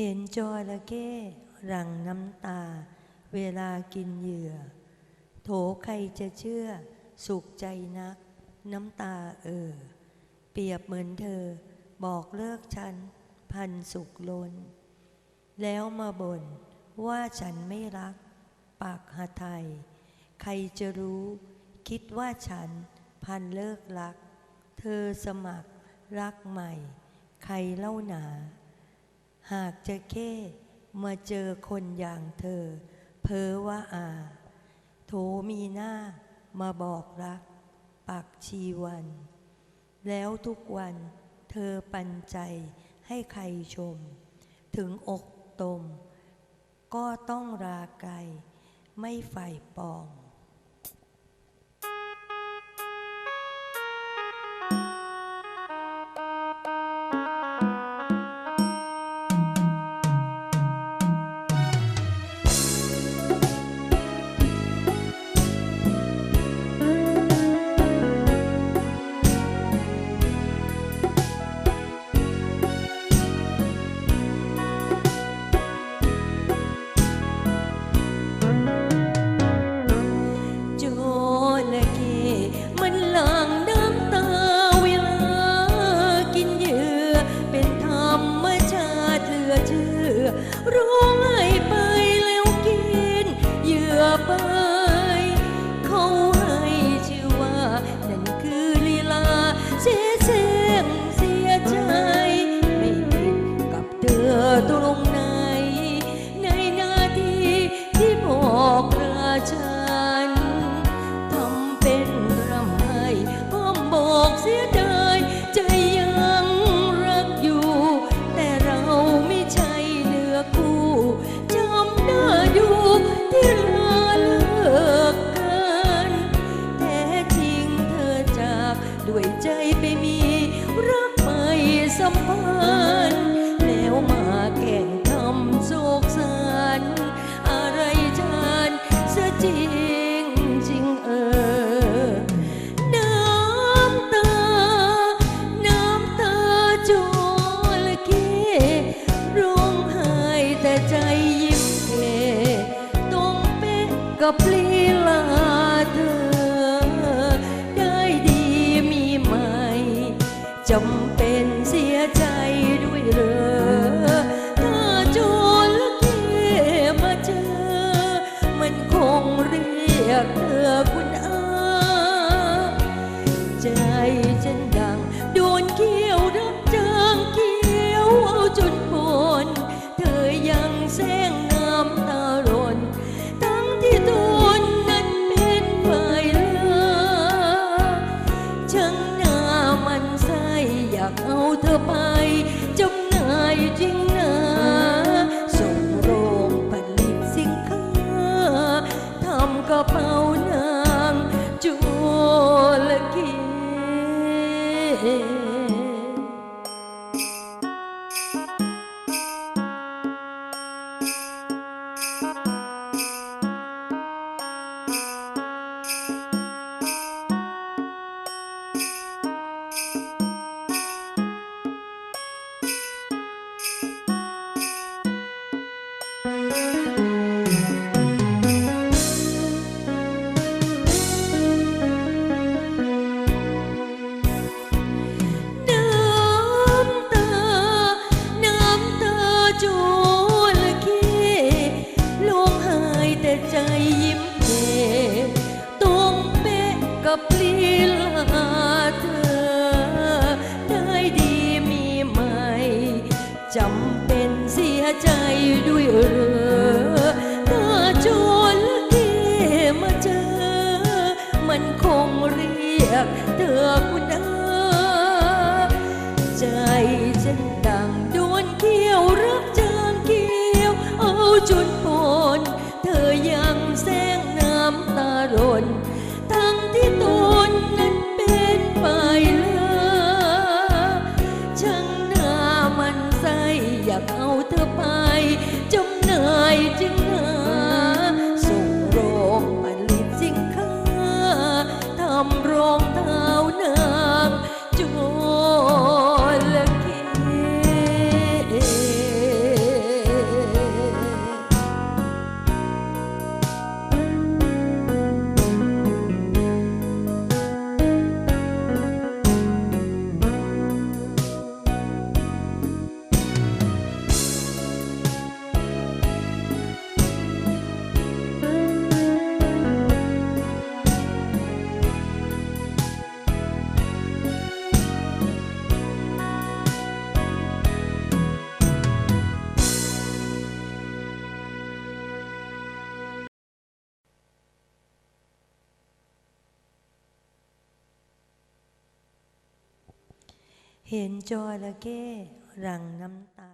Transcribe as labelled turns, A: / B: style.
A: เห็นจอระเข้รั่งน้ำตา เวลากินเหยื่อ โถใครจะเชื่อ สุขใจนัก น้ำตาเออ เปรียบเหมือนเธอ บอกเลิกฉัน พันสุขล้น แล้วมาบน่นว่าฉันไม่รัก ปากหาไทย ใครจะรู้ คิดว่าฉัน พันเลิกรัก เธอสมัครรักใหม่ ใครเล่าหนา หากจะเค่มาเจอคนอย่างเธอ เพ้อว่าอาโถมีหน้ามาบอกรัก ปักชีวัน แล้วทุกวันเธอปันใจให้ใครชม ถึงอกตม ก็ต้องราไกลไม่ฝ่ายปอง Oh. กับลีลาเธอ ได้ดีมีไหมจำ เธอไปจงนายจริงนะส่งโรงผลิตสินค้าทำกระเป๋านางจเลกี please. เห็นจระเข้รังน้ำตา